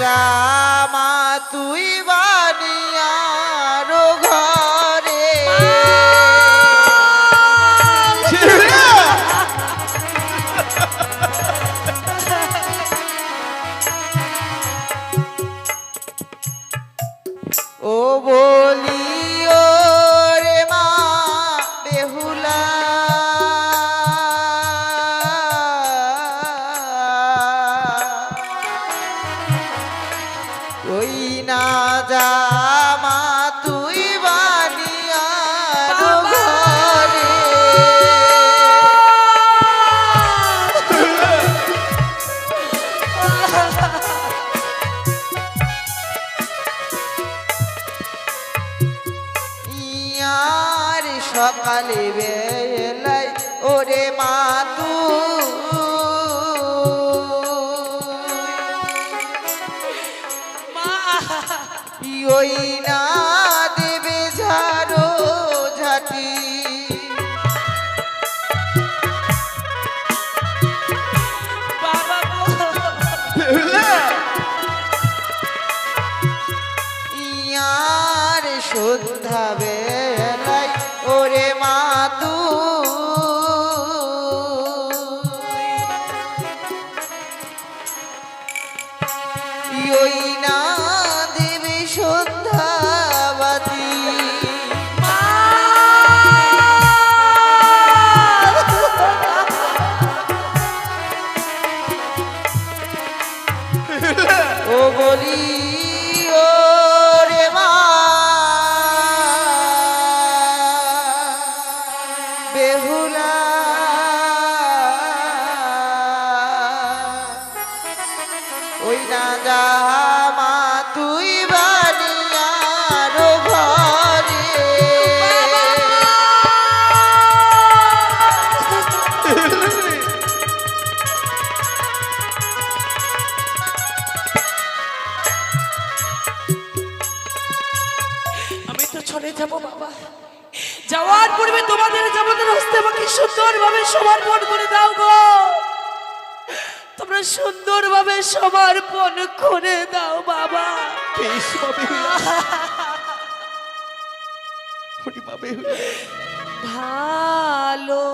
রামা তুই ওই না জামা তুই বানিয়া ঘরে ইয়ার সকালে বেলাই ওরে মা তুই কই না দেবে ঝাড়ো ঝাটি। ইয়ার সন্ধ্যাবেলা বলি সুন্দর ভাবে সমর্পণ করে দাও বাবা। ভালো।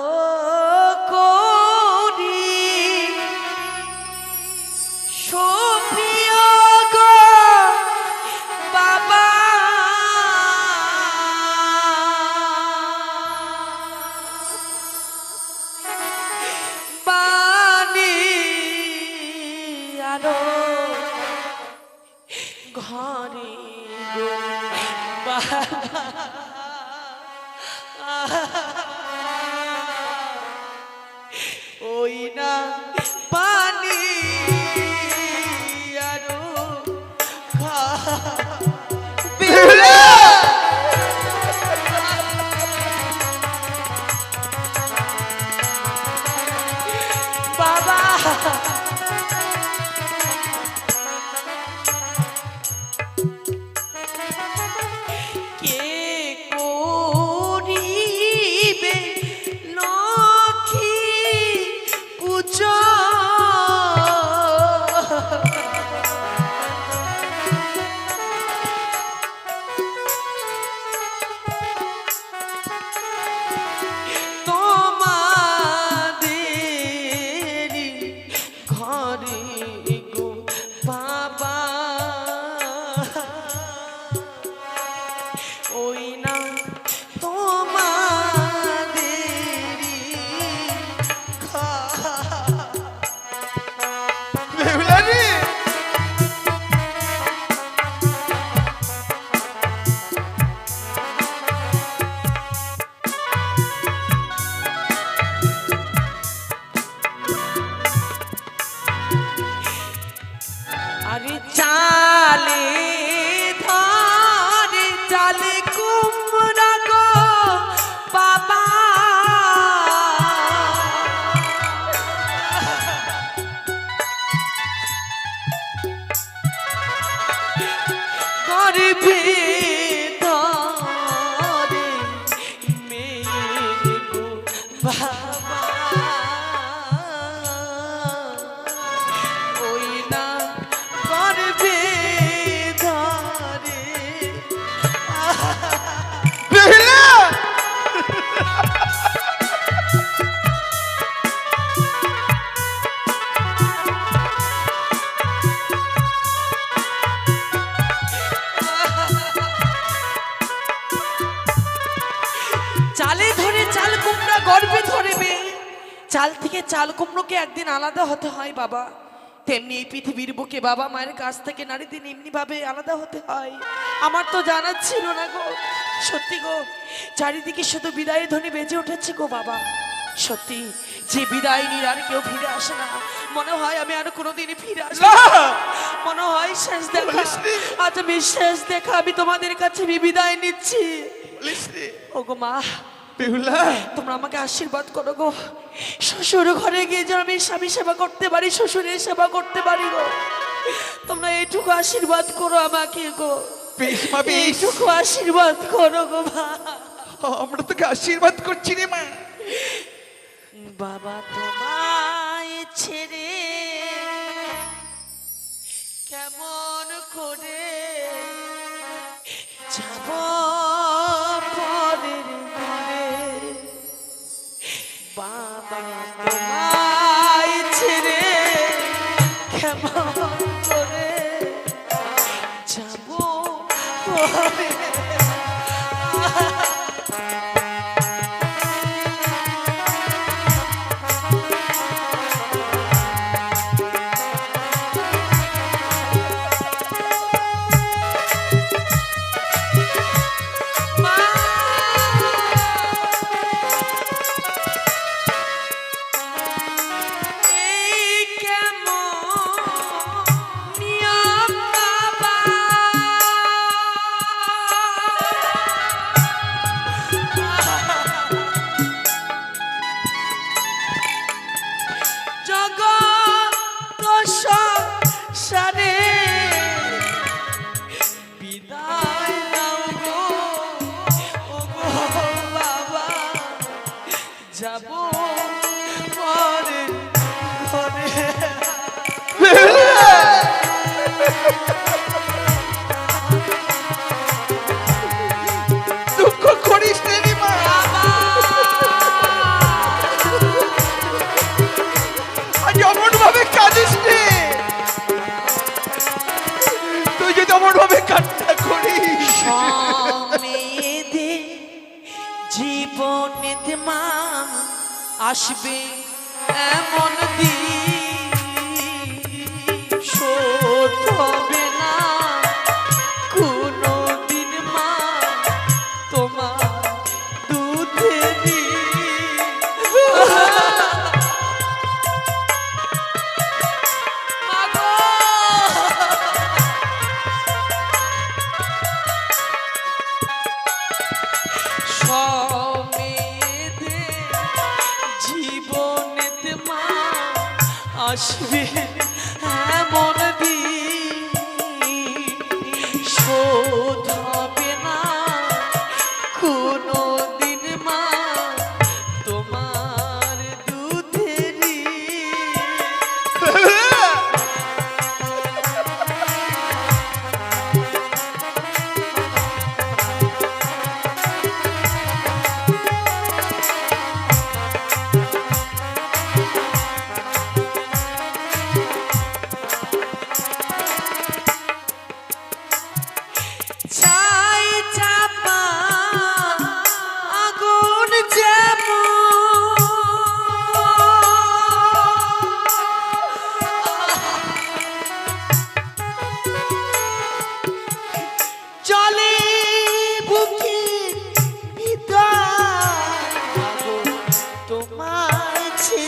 আলী চাল থেকে চাল কুমড়োকে একদিন আলাদা হতে হয় বাবা। তেমনি এই পৃথিবীর বুকে বাবা মায়ের কাছ থেকে নারীদের এমনি ভাবে আলাদা হতে হয়। আমার তো জানা ছিল না গো। সত্যি গো চারিদিকে শুধু বিদায় ধ্বনি বেজে উঠেছে গো বাবা। সত্যি যে বিদায় নিয়ে আর কেউ ফিরে আসে না। মনে হয় আমি আর কোনোদিনই ফিরে আসব! মনে হয় শেষ দেখা? আজ আমি শেষ দেখা। আমি তোমাদের কাছে বিদায় নিচ্ছি। রে ওগো মা বেহুলা তোমরা আমাকে আশীর্বাদ করো গো। শ্বশুর ঘরে গিয়ে যেন আমি স্বামী সেবা করতে পারি শ্বশুরের সেবা করতে পারি গো। তোমরা এইটুকু আশীর্বাদ করো আমাকে গো। বেশ মা বেশ। এইটুকু আশীর্বাদ করো গো মা। আমরা তোকে আশীর্বাদ করছি রে মা। বাবা তোমায় ছেড়ে পরের মা আসবে এমন দিন। শোধ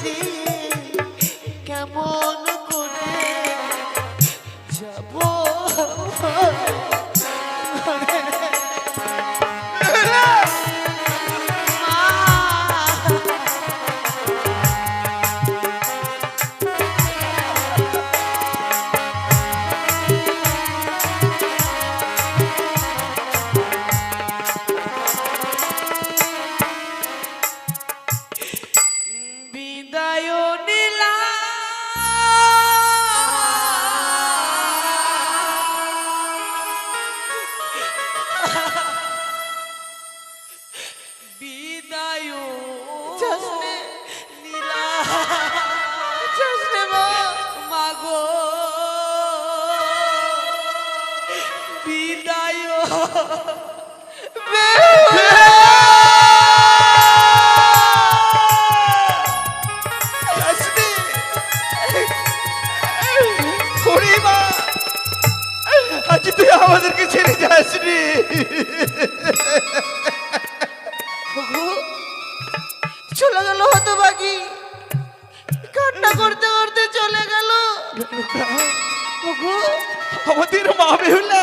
ছেড়ে বুঝছনে নীলা বুঝছনে মা মাগো বিদায় আজ আমাদেরকে ছেড়ে যাসনি আমাদের মা বেহুলা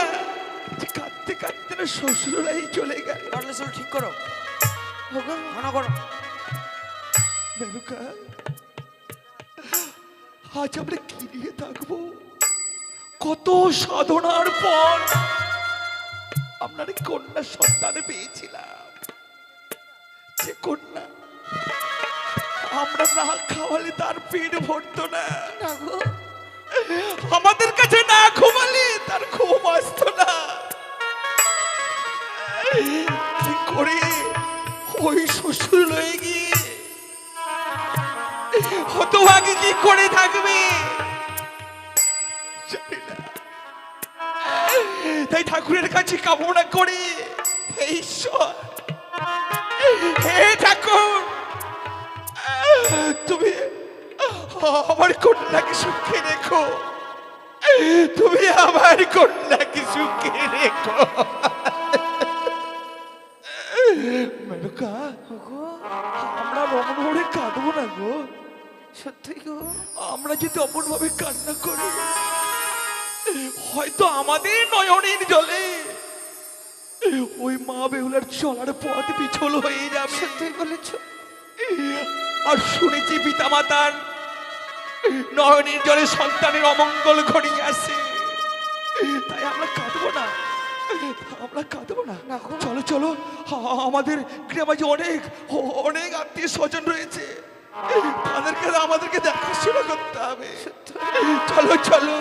কাঁদতে কাঁদতে শ্বশুরাই চলে গেল ঠিক করো আজ আমরা কি নিয়ে থাকব কত সাধনার পর আপনার কন্যা সন্তান পেয়েছিলাম যে কন্যা আমরা না খাওয়ালে তার পেট ভরতো না গো আমাদের কাছে না ঘুমালে তার ঘুম আসতো না। কি করে? ওই শ্বশুর লয়ে গিয়ে। হতভাগে কি করে থাকবে? তাই ঠাকুরের কাছে কামনা করি। হে ঈশ্বর। হে ঠাকুর। তুমি আমার কন্যাকে সুখে রেখো। তুমি আমার কন্যাকে সুখে রেখো। মেনকা আমরা রমন ভরে কাঁদবো না গো। সত্যি গো? আমরা যদি অমন ভাবে কান্না করি হয়তো আমাদের নয়নের জলে ওই মা বেহুলার চলার পথ পিছল হয়ে যাবে। সত্যি বলেছ। আর শুনেছি পিতা মাতার নয়নের জলে সন্তানের অমঙ্গল আসে। তাই আমরা কাঁদবো না। আমরা কাঁদবো না। চলো চলো। আমাদের গ্রামে অনেক অনেক আত্মীয় স্বজন রয়েছে। তাদেরকে আমাদেরকে দেখাশোনা করতে হবে। চলো চলো।